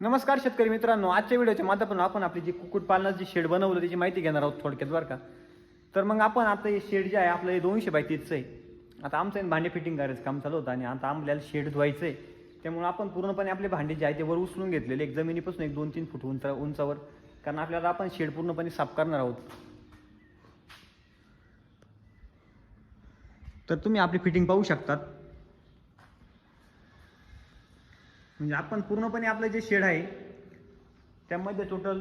नमस्कार शेतकरी मित्रांनो आजच्या व्हिडिओच्या माध्यमातून आपण आपली जी कुक्कुटपालनाची शेड बनवलं त्याची माहिती घेणार आहोत थोडक्यात बरं का. तर मग आपण आता हे शेड जे आहे आपलं हे दोनशे बाय तीसचं आहे. आता आमचं आहे भांडे फिटिंग करायचं काम चालू होतं आणि आता आपल्याला शेड धुवायचं आहे. त्यामुळे आपण पूर्णपणे आपले भांडे जे आहे ते वर उचलून घेतलेले. एक जमिनीपासून एक दोन तीन फूट उंच उंचावर. कारण आपल्याला आपण शेड पूर्णपणे साफ करणार आहोत. तर तुम्ही आपली फिटिंग पाहू शकतात. म्हणजे आपण पूर्णपणे आपलं जे शेड आहे त्यामध्ये टोटल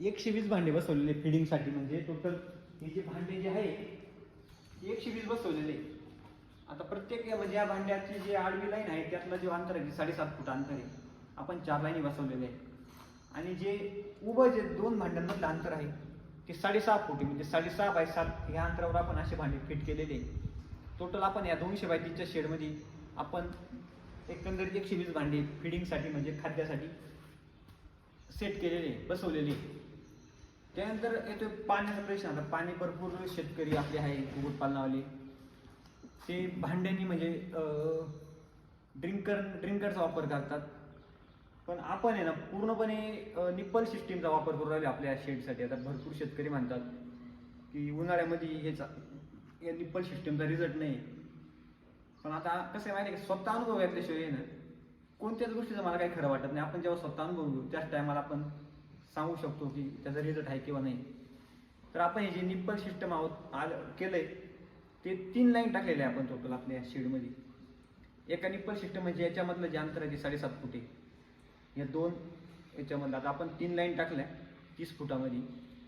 एकशे वीस भांडे बसवलेले फिडिंगसाठी म्हणजे टोटल हे जे भांडे जे आहे एकशे वीस बसवलेले. आता प्रत्येक या- म्हणजे या भांड्याची जे आडवी लाईन आहे त्यातलं जे अंतर आहे साडेसात फूट अंतर आहे. आपण चार लाईनी बसवलेले आहे आणि जे उभं जे दोन भांड्यांमधलं अंतर आहे ते साडेसहा फूट आहे. म्हणजे साडेसहा बाय सात ह्या अंतरावर आपण असे भांडे फिट केलेले आहे टोटल आपण या दोनशे बाय तीनच्या शेडमध्ये आपण एकंदरीत एकशे वीस भांडी फिडिंगसाठी म्हणजे खाद्यासाठी सेट केलेले बसवलेले. त्यानंतर येतो पाण्याचा प्रश्न. आता पाणी भरपूर शेतकरी आपले आहे कुक्कुटपालनावाले ते भांड्यांनी म्हणजे ड्रिंकर ड्रिंकरचा वापर करतात. पण आपण आहे ना पूर्णपणे निप्पल सिस्टीमचा वापर करू राहिले आपल्या शेडसाठी. आता भरपूर शेतकरी म्हणतात की उन्हाळ्यामध्ये याचा या निप्पल सिस्टीमचा रिझल्ट नाही. पण आता कसं आहे माहिती आहे स्वतः अनुभव घेतल्याशिवाय ना कोणत्याच गोष्टीचं मला काही खरं वाटत नाही. आपण जेव्हा स्वतः अनुभव घेऊ त्याच टायमाला आपण सांगू शकतो की त्याचा रिझल्ट आहे किंवा नाही. तर आपण हे जे निप्पल सिस्टम आहोत आल केलंय ते तीन लाईन टाकलेले आहे आपण टोटल आपल्या शेडमध्ये एका निप्पल सिस्टम म्हणजे याच्यामधलं जे अंतर आहे ते साडेसात फुटे या दोन याच्यामधलं आता आपण तीन लाईन टाकल्या तीस फुटामध्ये.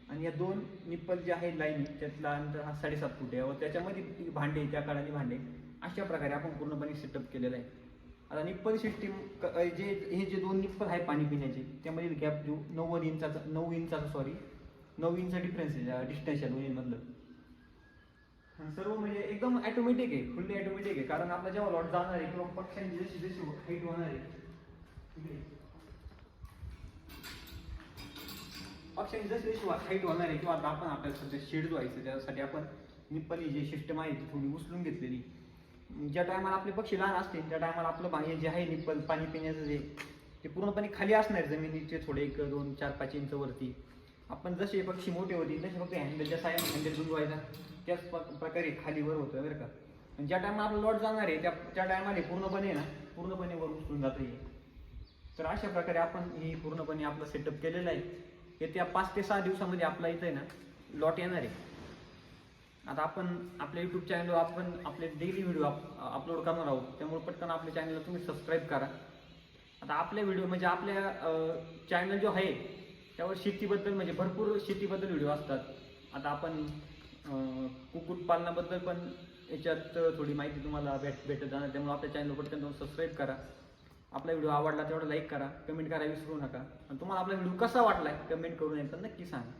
आणि या दोन निप्पल जे आहे लाईन त्यातला अंतर हा साडेसात फूट आहे. व त्याच्यामध्ये भांडे त्या काळाने भांडे. अशा प्रकारे आपण पूर्णपणे सेटअप केलेलं आहे. आता निप्पल सिस्टीम जे हे जे दोन निप्पल आहे पाणी पिण्याचे त्यामधील गॅप जो नव्वद इंचाचा नऊ इंचाचा सॉरी नऊ इंचा डिफरन्स आहे डिस्टन्स आहे दोन्हीमधलं सर्व म्हणजे एकदम ॲटोमॅटिक आहे फुल्ली ॲटोमॅटिक आहे. कारण आपला जेव्हा लॉट जाणार आहे किंवा पक्ष्यांची जशी जशी हाईट होणार आहे पक्ष्यांची जशी जशी हाईट होणार आहे किंवा आता आपण आपल्याला सध्या शेड धुवायचं त्यासाठी आपण निप्पली जे सिस्टम आहे ती थोडी उचलून घेतलेली. ज्या टायमाला आपले पक्षी लहान असतील त्या टायमाला आपलं बाह्य जे आहे निप्पल पाणी पिण्याचं जे ते पूर्णपणे खाली असणार जमिनीचे थोडे एक दोन चार पाच इंच वरती. आपण जसे पक्षी मोठे होतील तसे फक्त हँडलच्या आहे हँडल गुंजवायचा त्याच प- प्रकारे खाली वर होतं बरं का. पण ज्या टायमाला आपलं लॉट जाणार आहे त्या त्या टायमाला पूर्णपणे ना पूर्णपणे वर उचलून जातं आहे तर अशा प्रकारे आपण हे पूर्णपणे आपलं सेटअप केलेलं आहे. येत्या पाच ते सहा दिवसामध्ये आपला इथं आहे ना लॉट येणार आहे. आता आपण आपल्या यूट्यूब चॅनलवर आपण आपले डेली व्हिडिओ अपलोड करणार आहोत. त्यामुळे पटकन आपल्या चॅनलला तुम्ही सबस्क्राईब करा. आता आपल्या व्हिडिओ म्हणजे आपल्या चॅनल जो आहे त्यावर शेतीबद्दल म्हणजे भरपूर शेतीबद्दल व्हिडिओ असतात. आता आपण कुक्कुटपालनाबद्दल पण याच्यात थोडी माहिती तुम्हाला भेट भेटत जाणार. त्यामुळे आपल्या चॅनलवर पटकन तुम्ही सबस्क्राईब करा. आपला व्हिडिओ आवडला तेवढा लाईक करा. कमेंट करायला विसरू नका. आणि तुम्हाला आपला व्हिडिओ कसा वाटलाय कमेंट करून एकदा नक्की सांगा.